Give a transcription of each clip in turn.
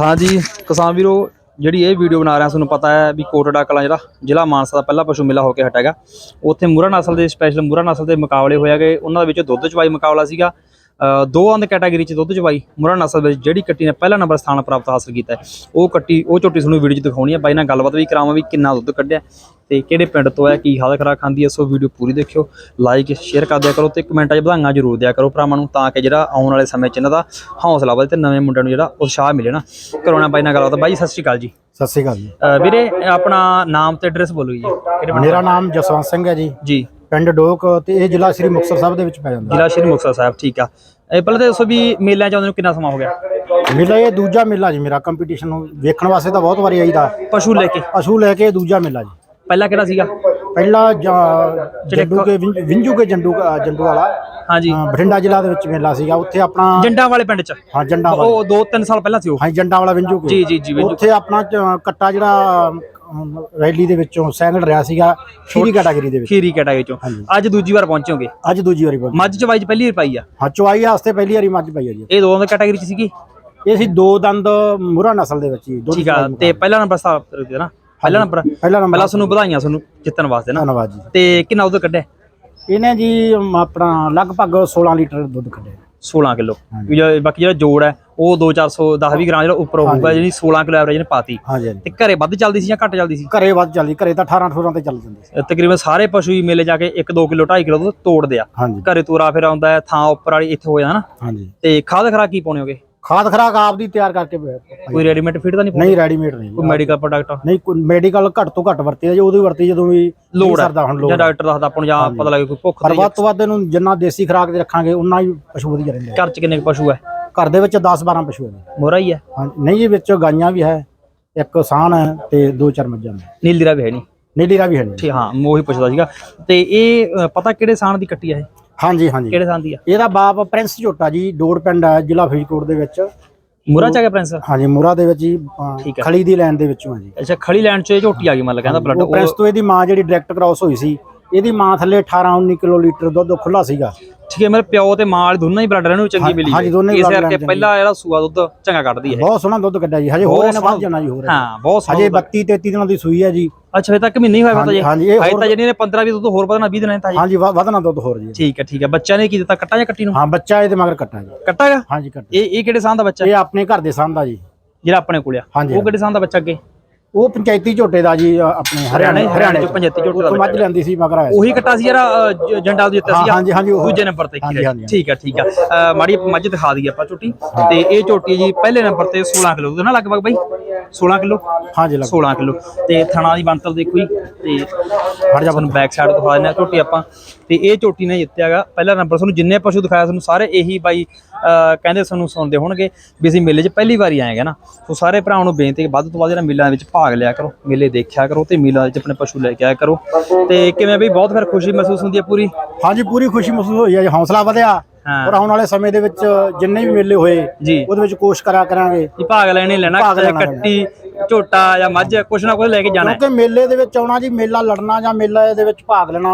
ਹਾਂਜੀ, ਕਿਸਾਨ ਵੀਰੋ, ਜਿਹੜੀ ਇਹ ਵੀਡੀਓ ਬਣਾ ਰਿਹਾ ਤੁਹਾਨੂੰ ਪਤਾ ਹੈ ਵੀ ਕੋਟੜਾ ਕਲਾਂ ਜਿਹੜਾ, ਜ਼ਿਲ੍ਹਾ ਮਾਨਸਾ ਦਾ ਪਹਿਲਾ ਪਸ਼ੂ ਮੇਲਾ ਹੋ ਕੇ ਹਟੇਗਾ ਉੱਥੇ ਮੂਰਾ ਨਸਲ ਦੇ ਸਪੈਸ਼ਲ ਮੂਰਾ ਨਸਲ ਦੇ ਮੁਕਾਬਲੇ ਹੋਇਆ ਗਏ। ਉਹਨਾਂ ਦੇ ਵਿੱਚ ਦੁੱਧ ਚਵਾਈ ਮੁਕਾਬਲਾ ਸੀਗਾ। ਦੋ ਅੰਦ ਕੈਟਾਗਰੀ ਚ ਦੁੱਧ ਚਵਾਈ ਮੂਰਾ ਨਸਲ ਵਿੱਚ ਜਿਹੜੀ ਕੱਟੀ ਨੇ ਪਹਿਲਾ ਨੰਬਰ ਸਥਾਨ ਪ੍ਰਾਪਤ ਹਾਸਲ ਕੀਤਾ ਹੈ, ਉਹ ਕੱਟੀ ਉਹ ਝੋਟੀ ਤੁਹਾਨੂੰ ਵੀਡੀਓ 'ਚ ਦਿਖਾਉਣੀ ਹੈ ਬਾਈ ਨਾਲ ਗੱਲਬਾਤ ਵੀ ਕਰਾਵਾਂ ਵੀ ਕਿੰਨਾ ਦੁੱਧ ਕੱਢਿਆ ਤੇ ਕਿਹੜੇ ਪਿੰਡ ਤੋਂ ਹੈ ਕੀ ਹਾਲ ਖਰਾ ਖਾਂਦੀ ਹੈ ਸੋ ਵੀਡੀਓ ਪੂਰੀ ਦੇਖਿਓ। ਲਾਈਕ ਸ਼ੇਅਰ ਕਰ ਦਿਆ ਕਰੋ ਤੇ ਕਮੈਂਟਾਂ 'ਚ ਵਧਾਈਆਂ ਜ਼ਰੂਰ ਦਿਆ ਕਰੋ ਭਰਾਵਾਂ ਨੂੰ ਤਾਂ ਕਿ ਜਿਹੜਾ ਆਉਣ ਵਾਲੇ ਸਮੇਂ 'ਚ ਇਹਨਾਂ ਦਾ ਹੌਸਲਾ ਵਧੇ ਤੇ ਨਵੇਂ ਮੁੰਡਿਆਂ ਨੂੰ ਜਿਹੜਾ ਉਤਸ਼ਾਹ ਮਿਲੇ ਨਾ। ਕਰੋਨਾ ਬਾਈ ਨਾਲ ਗੱਲਬਾਤ ਬਾਈ ਸਤਿ ਸ਼੍ਰੀ ਅਕਾਲ ਜੀ। ਸਤਿ ਸ਼੍ਰੀ ਅਕਾਲ ਜੀ। ਵੀਰੇ ਆਪਣਾ ਨਾਮ ਤੇ ਐਡਰੈਸ ਬੋਲੋ ਜੀ। ਮੇਰਾ ਨਾਮ ਜਸਵੰਤ ਸਿੰਘ ਹੈ ਜੀ। ਜੀ। ਪਿੰਡ ਡੋਕ ਤੇ ਇਹ ਜ਼ਿਲ੍ਹਾ ਸ੍ਰੀ ਮੁਕਤਸਰ ਸਾਹਿਬ ਦੇ ਵਿੱਚ ਪੈ ਜਾਂਦਾ। ਜ਼ਿਲ੍ਹਾ ਸ਼੍ਰੀ ਮੁਕਤਸਰ ਸਾਹਿਬ ਠੀਕ ਆ। ਇਹ ਪਹਿਲਾਂ ਤਾਂ ਦੱਸੋ ਵੀ ਮੇਲਿਆਂ 'ਚ ਆਉਂਦੇ ਨੂੰ ਕਿੰਨਾ ਸਮਾਂ ਹੋ ਗਿਆ? ਮੇਲਾ ਇਹ ਦੂਜਾ ਮੇਲਾ ਜੀ ਮੇਰਾ ਕੰਪੀਟੀਸ਼ਨ ਨੂੰ ਵੇਖਣ ਵਾਸਤੇ ਤਾਂ ਬਹੁਤ ਵਾਰੀ ਆਈਦਾ। ਪਸ਼ੂ ਲੈ ਕੇ? ਪਸ਼ੂ ਲੈ ਕੇ ਇਹ ਦੂਜਾ ਮੇਲਾ ਜੀ। ਪਹਿਲਾਂ ਕਿਹੜਾ ਸੀਗਾ? ਪਹਿਲਾ ਜਾਂ- ਜੰਡੂ ਕੇ ਵਿੰਜ- ਵਿੰਜੂ ਕੇ ਜੰਡੂ ਜੰਡੂ ਵਾਲਾ। ਹਾਂਜੀ। ਅ, ਬਠਿੰਡਾ ਜ਼ਿਲ੍ਹਾ ਦੇ ਵਿੱਚ ਮੇਲਾ ਸੀਗਾ। ਉੱਥੇ ਆਪਣਾ ਜੰਡਾਂ ਵਾਲੇ ਪਿੰਡ 'ਚ? ਹਾਂ ਜੰਡਾ ਵਾਲਾ। ਉਹ 2-3 ਸਾਲ ਪਹਿਲਾਂ ਸੀ ਉਹ। ਹਾਂ ਜੰਡਾ ਵਾਲਾ ਵਿੰਜੂ ਕੇ। ਜੀ ਜੀ ਜੀ। ਉੱਥੇ ਆਪਣਾ ਚ- ਕੱਟਾ ਜਿਹੜਾ ਰੈਲੀ ਦੇ ਵਿੱਚੋਂ ਸੈਕਿੰਡ ਰਿਹਾ ਸੀਗਾ ਖੀਰੀ ਕੈਟਾਗਰੀ ਦੇ ਵਿੱਚ। ਖੀਰੀ ਕੈਟਾਗਰੀ 'ਚੋਂ। ਹਾਂਜੀ। ਅੱਜ ਦੂਜੀ ਵਾਰ ਪਹੁੰਚੋਗੇ ਅੱਜ ਦੂਜੀ ਵਾਰੀ ਪਹੁੰਚੇ। ਮੱਝ ਚਵਾਈ 'ਚ ਪਹਿਲੀ ਵਾਰ ਪਾਈ ਆ? ਹਾਂ ਚੁਆਈ ਵਾਸਤੇ ਪਹਿਲੀ ਵਾਰੀ ਮੱਝ ਪਈ ਹੈ ਜੀ। ਇਹ ਦੋਵਾਂ ਦੀ ਕੈਟਾਗਰੀ 'ਚ ਸੀਗੀ? ਇਹ ਸੀ ਦੋ ਦੰਦ ਮੁਰਾ ਨਸਲ ਦੇ ਵਿੱਚ ਜੀ ਦੁੱਧ ਠੀਕ ਆ ਚੁਆਈ ਤੇ ਪਹਿਲਾ ਨੰਬਰ ਸਾਹਿਬ ਦਿੱਤਾ ਨਾ। ਪਹਿਲਾ ਨੰਬਰ ਪਹਿਲਾ ਨੰਬਰ ਪਹਿਲਾਂ ਤੁਹਾਨੂੰ ਵਧਾਈਆਂ ਤੁਹਾਨੂੰ ਜਿੱਤਣ ਵਾਸਤੇ ਨਾ। ਧੰਨਵਾਦ ਜੀ। ਤੇ ਕਿੰਨਾ ਦੁੱਧ ਕੱਢਿਆ? ਇਹਨੇ ਜੀ ਅਮ, ਆਪਣਾ ਲਗਭਗ 16 ਲੀਟਰ ਦੁੱਧ ਕੱਢਿਆ। 16 ਕਿਲੋ। ਬਾਕੀ ਜਿਹੜਾ ਜੋੜ ਹੈ ਉਹ 2-400 10-20 ਗ੍ਰਾਮ ਜਿਹੜਾ ਉੱਪਰ ਹੋਊਗਾ ਜਿਹੜੀ 16 ਕਿਲੋ ਐਵਰੇਜ ਨੇ ਪਾਤੀ। ਤੇ ਘਰੇ ਵੱਧ ਚੱਲਦੀ ਸੀ ਜਾਂ ਘੱਟ ਚੱਲਦੀ ਸੀ? ਘਰੇ ਵੱਧ ਚੱਲਦੀ ਘਰੇ ਤਾਂ 18 18 ਤੇ ਚੱਲ ਜਾਂਦੀ ਸੀ। ਤਕਰੀਬਨ ਸਾਰੇ ਪਸ਼ੂ ਹੀ ਮੇਲੇ ਜਾ ਕੇ 1-2 ਕਿਲੋ 2.5 ਕਿਲੋ ਤੋੜਦੇ ਆ। ਘਰੇ ਤੋਰਾ ਫਿਰ ਆਉਂਦਾ ਥਾਂ ਉੱਪਰ ਵਾਲੀ ਇੱਥੇ ਹੋ ਜਾਂਦਾ ਨਾ। ਤੇ ਖਾਦ ਖਰਾ ਕੀ ਪਾਉਣੇ ਹੋਗੇ? ਖਾਦ ਖਰਾਕ ਆਪ ਦੀ ਤਿਆਰ ਕਰਕੇ ਕੋਈ ਰੈਡੀਮੇਡ ਫੀਡ ਤਾਂ ਨਹੀਂ ਪਾਉਂਦੇ? ਨਹੀਂ ਰੈਡੀਮੇਡ ਨਹੀਂ। ਕੋਈ ਮੈਡੀਕਲ ਪ੍ਰੋਡਕਟ ਨਹੀਂ ਕੋਈ ਮੈਡੀਕਲ ਘੱਟ ਤੋਂ ਘੱਟ ਵਰਤੀ ਹੈ ਜੀ ਉਹਦੀ ਵਰਤੀ ਜਦੋਂ ਵੀ ਲੋੜ ਨਹੀਂ ਹੈ ਸਰਦਾ ਹੁਣ ਲੋੜ ਜਾਂ ਹੈ। ਡਾਕਟਰ ਦੱਸਦਾ ਆਪਾਂ ਨੂੰ ਜਾਂ ਪਤਾ ਲੱਗੇ ਕੋਈ ਭੁੱਖ ਪਰ ਵੱਧ ਤੋਂ ਵੱਧ ਇਹਨੂੰ ਜਿੰਨਾ ਦੇਸੀ ਖਰਾਕ ਦੇ ਰੱਖਾਂਗੇ ਉਨਾ ਹੀ ਪਸ਼ੂ ਵਧੀਆ ਰਹਿੰਦੇ ਆ। ਘਰ ਚ ਕਿੰਨੇ ਕੁ ਪਸ਼ੂ ਹੈ ਘਰ ਦੇ ਵਿੱਚ 10 12 ਪਸ਼ੂ ਹੈ ਮੋਰਾ ਹੀ ਹੈ ਹਾਂ ਨਹੀਂ ਜੀ ਵਿੱਚ ਗਾਈਆਂ ਵੀ ਹੈ ਇੱਕ ਸਾਣ ਹੈ ਤੇ ਦੋ ਚਾਰ ਮੱਝਾਂ ਨੇ। ਨੀਲੀਰਾ ਵੀ ਹੈ ਨਹੀਂ? ਨੀਲੀਰਾ ਵੀ ਹੈ ਨਹੀਂ। ਠੀਕ ਹਾਂ ਮੈਂ ਉਹੀ ਪੁੱਛਦਾ ਸੀਗਾ। ਤੇ ਇਹ ਪਤਾ ਕਿਹੜੇ ਸਾਣ ਦੀ ਕੱਟੀ ਇਹ? ਹਾਂਜੀ ਹਾਂਜੀ। ਕਿਹੜੇ ਦੀ ਆ? ਇਹਦਾ ਬਾਪ ਪ੍ਰਿੰਸ ਝੋਟਾ ਜੀ ਡੋੜ ਪਿੰਡ ਹੈ ਜ਼ਿਲ੍ਹਾ ਫਰੀਦਕੋਟ ਦੇ ਵਿੱਚ। ਮੋਰਾ ਚ ਆ ਗਿਆ ਪ੍ਰਿੰਸ? ਹਾਂਜੀ ਮੋਰਾ ਦੇ ਵਿੱਚ ਠੀਕ ਹੈ। ਖਲੀ ਦੀ ਲਾਈਨ ਦੇ ਵਿੱਚੋਂ ਹੈ ਜੀ। ਅੱਛਾ ਖੜੀ ਲੈਂਡ ਚ ਇਹ ਝੋਟੀ ਆ ਗਈ ਮਤਲਬ ਕਹਿੰਦਾ ਬਲੱਡ ਉਹ ਪ੍ਰਿੰਸ ਤੋਂ ਇਹਦੀ ਮਾਂ ਜਿਹੜੀ ਡਾਇਰੈਕਟ ਕ੍ਰਾਸ ਹੋਈ ਸੀ। ਇਹਦੀ ਮਾਂ ਥੱਲੇ 18 19 ਕਿਲੋ ਲੀਟਰ ਦੁੱਧ ਖੁੱਲਾ ਸੀਗਾ। ਠੀਕ ਹੈ ਮੇਰੇ ਪਿਓ ਤੇ ਮਾਂ ਵਾਲੇ ਦੋਨਾਂ ਹੀ ਬਲੱਡ ਰਹਿਣ ਨੂੰ ਚੰਗੀ ਮਿਲੀ ਹਾਂਜੀ, ਦੋਨੇ ਹੀ ਇਸ ਕਰਕੇ ਪਹਿਲਾ ਜਿਹੜਾ ਸੂਆ ਦੁੱਧ ਚੰਗਾ ਕੱਢਦੀ ਹੈ। ਬਹੁਤ ਸੋਹਣਾ ਦੁੱਧ ਕੱਢਿਆ ਜੀ ਹਜੇ ਹੋਰ ਇਹਨੇ ਵੱਧ ਜਾਣਾ ਜੀ ਹੋਰ ਹਾਂ ਬਹੁਤ ਹਜੇ ਸੋਹਣਾ 32 33 ਦਿਨਾਂ ਦੀ ਸੂਈ ਹੈ ਜੀ। ਅੱਛਾ ਹਜੇ ਤੱਕ ਮਹੀਨੇ ਹੀ ਹੋਇਆ ਪਤਾ ਜੀ ਹਾਂਜੀ, ਇਹ ਹਜੇ ਤਾਂ ਜਿਹੜੀ ਨੇ 15 20 ਦੁੱਧ ਹੋਰ ਵਧਣਾ 20 ਦਿਨਾਂ ਤਾਂ ਜੀ ਹਾਂਜੀ ਵਧਣਾ ਦੁੱਧ ਹੋਰ ਜੀ। ਠੀਕ ਹੈ ਠੀਕ ਹੈ। ਬੱਚਾ ਨੇ ਕੀ ਦਿੱਤਾ? ਕੱਟਾ ਜਾਂ ਕੱਟੀ ਨੂੰ? ਹਾਂ ਬੱਚਾ ਇਹਦੇ ਮਗਰ ਕੱਟਾ ਜੀ। ਕੱਟਾ ਹੈਗਾ ਹਾਂਜੀ ਕੱਟਾ। ਇਹ ਇਹ ਕਿਹੜੇ ਸਾਂ ਦਾ ਬੱਚਾ? ਇਹ ਆਪਣੇ ਘਰ ਦੇ ਸਾਹਮਣਾ ਜੀ। ਜਿਹੜਾ ਆਪਣੇ ਕੋਲ ਆ। ਹਾਂਜੀ, ਉਹ ਕਿਹੜੇ ਸਾਂ ਦਾ ਬੱਚਾ ਅੱਗੇ? ਉਹ ਪੰਚਾਇਤੀ ਝੋਟੇ ਦਾ ਜੀ ਆਪਣੇ ਹਰਿਆਣੇ ਹਰਿਆਣੇ ਚੋਂ ਪੰਚਾਇਤੀ ਝੋਟੇ ਦਾ ਮੱਝ ਲੈਂਦੀ ਸੀ ਮਗਰ ਆਇਆ। ਉਹੀ ਕੱਟਾ ਸੀ ਜ- ਜੰਡਾਲ ਦੇ ਉੱਤੇ ਹਾਂ, ਸੀ ਹਾਂਜੀ, ਹਾਂਜੀ, ਉਹ- ਦੂਜੇ ਨੰਬਰ ਤੇ। ਠੀਕ ਹੈ ਠੀਕ ਹੈ ਮਾੜੀ ਮੱਝ ਦਿਖਾ ਦਈਏ ਆਪਾਂ ਝੋਟੀ ਤੇ ਇਹ ਝੋਟੀ ਜੀ ਪਹਿਲੇ ਨੰਬਰ ਤੇ 16 ਕਿਲੋ ਦੁੱਧ ਨਾ ਲਗਭਗ ਬਾਈ 16 ਕਿਲੋ? ਹਾਂਜੀ ਲੱਗ 16 ਕਿਲੋ। ਤੇ ਥਣਾ ਦੀ ਬੰਤਲ ਦੇਖੋ ਜੀ ਤੇ ਹਟ ਜਾ ਤੁਹਾਨੂੰ ਬੈਕ ਸਾਈਡ ਦਿਖਾ ਦਿੰਦੇ ਆ ਝੋਟੀ ਆਪਾਂ। ਤੇ ਇਹ ਝੋਟੀ ਨੇ ਜਿੱਤਿਆਗਾ ਪਹਿਲਾ ਨੰਬਰ ਤੁਹਾਨੂੰ ਜਿੰਨੇ ਪਸ਼ੂ ਦਿਖਾਇਆ ਤੁਹਾਨੂੰ ਸਾਰੇ ਇਹੀ ਬਾਈ ਕਹਿੰਦੇ ਤੁਹਾਨੂੰ ਸੁਣਦੇ ਹੋਣਗੇ ਵੀ ਅਸੀਂ ਮੇਲੇ 'ਚ ਪਹਿਲੀ ਵਾਰੀ ਆਏਗਾ ਨਾ। ਸੋ ਸਾਰੇ ਭਰਾਵਾਂ ਨੂੰ ਬੇਨਤੀ ਹੈ ਵੱਧ ਤੋਂ ਵੱਧ ਜਿਹੜਾ ਮੇਲਿਆਂ ਵਿੱਚ ਭਾਗ ਲਿਆ ਕਰੋ ਮੇਲੇ ਦੇਖਿਆ ਕਰੋ ਤੇ ਮੇਲਾ ਵਿੱਚ ਆਪਣੇ ਪਸ਼ੂ ਲੈ ਕੇ ਆਇਆ ਕਰੋ। ਤੇ ਕਿਵੇਂ ਬਈ? ਬਹੁਤ ਫਿਰ ਖੁਸ਼ੀ ਮਹਿਸੂਸ ਹੁੰਦੀ ਹੈ ਪੂਰੀ? ਹਾਂਜੀ ਪੂਰੀ ਖੁਸ਼ੀ ਮਹਿਸੂਸ ਹੋਈ ਹੈ ਜੀ। ਹੌਸਲਾ ਵਧਿਆ। ਔਰ ਆਉਣ ਵਾਲੇ ਸਮੇਂ ਦੇ ਵਿੱਚ ਜਿੰਨੇ ਵੀ ਮੇਲੇ ਹੋਏ ਉਹਦੇ ਵਿੱਚ ਕੋਸ਼ਿਸ਼ ਕਰਿਆ ਕਰਾਂਗੇ। ਵੀ ਭਾਗ ਲੈਣੇ ਲੈਣਾ ਕੱਟੀ ਝੋਟਾ ਜਾਂ ਮੱਝ ਕੁਛ ਨਾ ਕੁਛ ਲੈ ਕੇ ਜਾਣਾ। ਕਿਉਂਕਿ ਮੇਲੇ ਦੇ ਵਿੱਚ ਆਉਣਾ ਜੀ ਮੇਲਾ ਲੜਨਾ ਜਾਂ ਮੇਲਾ ਦੇ ਵਿੱਚ ਭਾਗ ਲੈਣਾ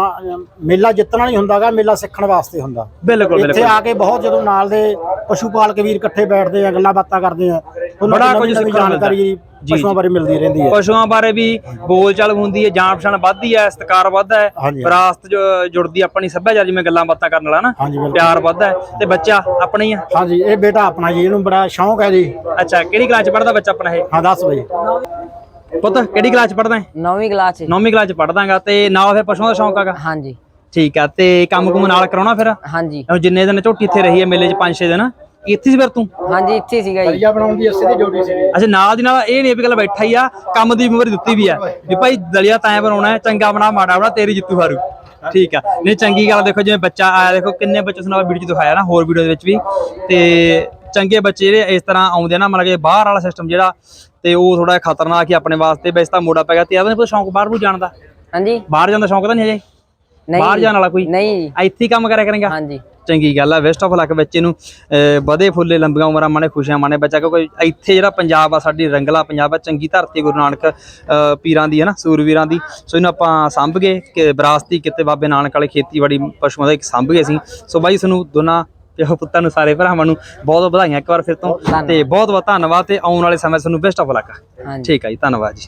ਮੇਲਾ ਜਿੱਤਣਾ ਨਹੀਂ ਹੁੰਦਾਗਾ ਮੇਲਾ ਸਿੱਖਣ ਵਾਸਤੇ ਹੁੰਦਾ। ਬਿਲਕੁਲ ਇੱਥੇ ਆ ਕੇ ਬਹੁਤ ਜਦੋਂ ਨਾਲ ਦੇ ਪਸ਼ੂ ਪਾਲਕ ਵੀਰ ਇਕੱਠੇ ਬੈਠਦੇ ਆ ਗੱਲਾਂ ਬਾਤਾਂ ਕਰਦੇ ਆ ਬੜਾ ਕੁਝ ਸਿੱਖਣ ਨੂੰ ਜਾਣਕਾਰੀ ਜੀ, ਪਸ਼ੂਆਂ ਬਾਰੇ ਮਿਲਦੀ ਰਹਿੰਦੀ ਹੈ। ਪਸ਼ੂਆਂ ਬਾਰੇ ਵੀ ਬੋਲਚਾਲ ਹੁੰਦੀ ਹੈ ਜਾਣ ਪਛਾਣ ਵੱਧਦੀ ਹੈ ਸਤਿਕਾਰ ਵੱਧਦਾ ਹੈ ਹਾਂਜੀ। ਵਿਰਾਸਤ ਜੋ ਜੁੜਦੀ ਹੈ ਆਪਣੀ ਸੱਭਿਆਚਾਰ ਜਿਵੇਂ ਗੱਲਾਂ ਬਾਤਾਂ ਕਰਨ ਵਾਲਾ ਨਾ ਹਾਂਜੀ ਬਿਲਕੁਲ। ਪਿਆਰ ਵੱਧਦਾ ਹੈ। ਤੇ ਬੱਚਾ ਆਪਣਾ ਹੀ ਆ। ਹਾਂਜੀ ਇਹ ਬੇਟਾ ਆਪਣਾ ਜੀ ਇਹਨੂੰ ਬੜਾ ਸ਼ੌਂਕ ਹੈ ਜੀ। ਅੱਛਾ ਕਿਹੜੀ ਕਲਾਸ ਚ ਪੜਦਾ ਬੱਚਾ ਆਪਣਾ ਇਹ? ਹਾਂ ਦੱਸ ਬਈ। ਪੁੱਤ ਕਿਹੜੀ ਕਲਾਸ ਚ ਪੜਦਾ ਹੈ ਨੌਵੀਂ ਕਲਾਸ ਚ। ਨੌਵੀਂ ਕਲਾਸ ਚ ਪੜਦਾਗਾ ਤੇ ਨਾਲ ਫਿਰ ਪਸ਼ੂਆਂ ਦਾ ਸ਼ੌਂਕ ਹੈਗਾ? ਹਾਂਜੀ। ਠੀਕ ਆ ਤੇ ਕੰਮ ਕੁਮ ਨਾਲ ਕਰਾਉਣਾ ਫਿਰ? ਹਾਂਜੀ। ਹੁਣ ਜਿੰਨੇ ਦਿਨ ਝੋਟੀ ਇੱਥੇ ਰਹੀ ਹੈ ਮੇਲੇ ਚ 5-6 ਦਿਨ। ਇੱਥੇ ਸੀ ਫਿਰ ਤੂੰ? ਹਾਂਜੀ ਇੱਥੇ ਸੀਗਾ ਜੀ। ਦਲੀਆ ਬਣਾਉਣ ਦੀ ਅਸੇ ਦੀ ਡਿਊਟੀ ਸੀ ਅੱਛਾ ਨਾਲ ਦੀ ਨਾਲ ਇਹ ਨਹੀਂ ਵੀ ਗੱਲ ਬੈਠਾ ਹੀ ਆ ਕੰਮ ਦੀ ਜ਼ਿੰਮੇਵਾਰੀ ਦਿੱਤੀ ਵੀ ਆ। ਵੀ ਭਾਈ ਦਲੀਆ ਤਾਂ ਬਣਾਉਣਾ ਹੈ ਚੰਗਾ ਬਣਾ ਮਾੜਾ ਬਣਾ ਤੇਰੀ ਜਿੱਤੂ ਹਾਰੂ। ਠੀਕ ਆ। ਨਹੀਂ ਚੰਗੀ ਗੱਲ ਦੇਖੋ ਜਿਵੇਂ ਬੱਚਾ ਆਇਆ ਦੇਖੋ ਕਿੰਨੇ ਬੱਚੇ ਸੁਣਾ ਵੀਡੀਓ 'ਚ ਦਿਖਾਇਆ ਨਾ ਹੋਰ ਵੀਡੀਓ ਦੇ ਵਿੱਚ ਵੀ। ਤੇ ਚੰਗੇ ਬੱਚੇ ਜਿਹੜੇ ਇਸ ਤਰ੍ਹਾਂ ਆਉਂਦੇ ਆ ਨਾ ਮਤਲਬ ਕਿ ਬਾਹਰ ਵਾਲਾ ਸਿਸਟਮ ਜਿਹੜਾ ਤੇ ਉਹ ਥੋੜਾ ਖਤਰਨਾਕ ਹੀ ਆਪਣੇ ਵਾਸਤੇ ਵੈਸੇ ਤਾਂ ਮੋੜਾ ਪੈ ਗਿਆ। ਤੇ ਇਹਦਾ ਨਹੀਂ ਕੋਈ ਸ਼ੌਂਕ ਬਾਹਰ ਨੂੰ ਜਾਣ ਦਾ? ਹਾਂਜੀ। ਬਾਹਰ ਜਾਣ ਦਾ ਸ਼ੌਂਕ ਤਾਂ ਨਹੀਂ ਹਜੇ ਬਾਹਰ ਜਾਣ ਵਾਲਾ ਕੋਈ? ਨਹੀਂ। ਇੱਥੇ ਹੀ ਕੰਮ ਕਰਿਆ ਕਰੇਗਾ? ਹਾਂਜੀ। ਚੰਗੀ ਗੱਲ ਆ ਵੈਸਟ ਆਫ ਲੱਕ ਬੱਚੇ ਨੂੰ। ਵਧੇ ਫੁੱਲੇ ਲੰਬੀਆਂ ਉਮਰਾਂ ਮਾਣੇ ਖੁਸ਼ੀਆਂ ਮਾਣੇ ਬੱਚਾ ਕਿਉਂਕਿ ਇੱਥੇ ਜਿਹੜਾ ਪੰਜਾਬ ਆ ਸਾਡੀ ਰੰਗਲਾ ਪੰਜਾਬ ਆ ਚੰਗੀ ਧਰਤੀ ਗੁਰੂ ਨਾਨਕ ਪੀਰਾਂ ਦੀ ਹੈ ਨਾ ਸੂਰਵੀਰਾਂ ਦੀ। ਸੋ ਇਹਨੂੰ ਆਪਾਂ ਸੰਭ ਗਏ ਕਿ ਵਿਰਾਸਤੀ ਕਿਤੇ ਬਾਬੇ ਨਾਨਕ ਵਾਲੇ ਖੇਤੀਬਾੜੀ ਪਸ਼ੂਆਂ ਦਾ ਇੱਕ ਸੰਭ ਗਏ ਸੀ। ਸੋ ਬਾਈ ਤੁਹਾਨੂੰ ਦੋਨਾਂ ਪਿਓ ਪੁੱਤਾਂ ਨੂੰ ਸਾਰੇ ਭਰਾਵਾਂ ਨੂੰ ਬਹੁਤ ਬਹੁਤ ਵਧਾਈਆਂ ਇੱਕ ਵਾਰ ਫਿਰ ਤੋਂ। ਤੇ ਬਹੁਤ ਬਹੁਤ ਧੰਨਵਾਦ ਤੇ ਆਉਣ ਵਾਲੇ ਸਮੇਂ ਤੁਹਾਨੂੰ ਬੈਸਟ ਆਫ ਲੱਕ ਠੀਕ ਹੈ ਜੀ ਧੰਨਵਾਦ ਜੀ।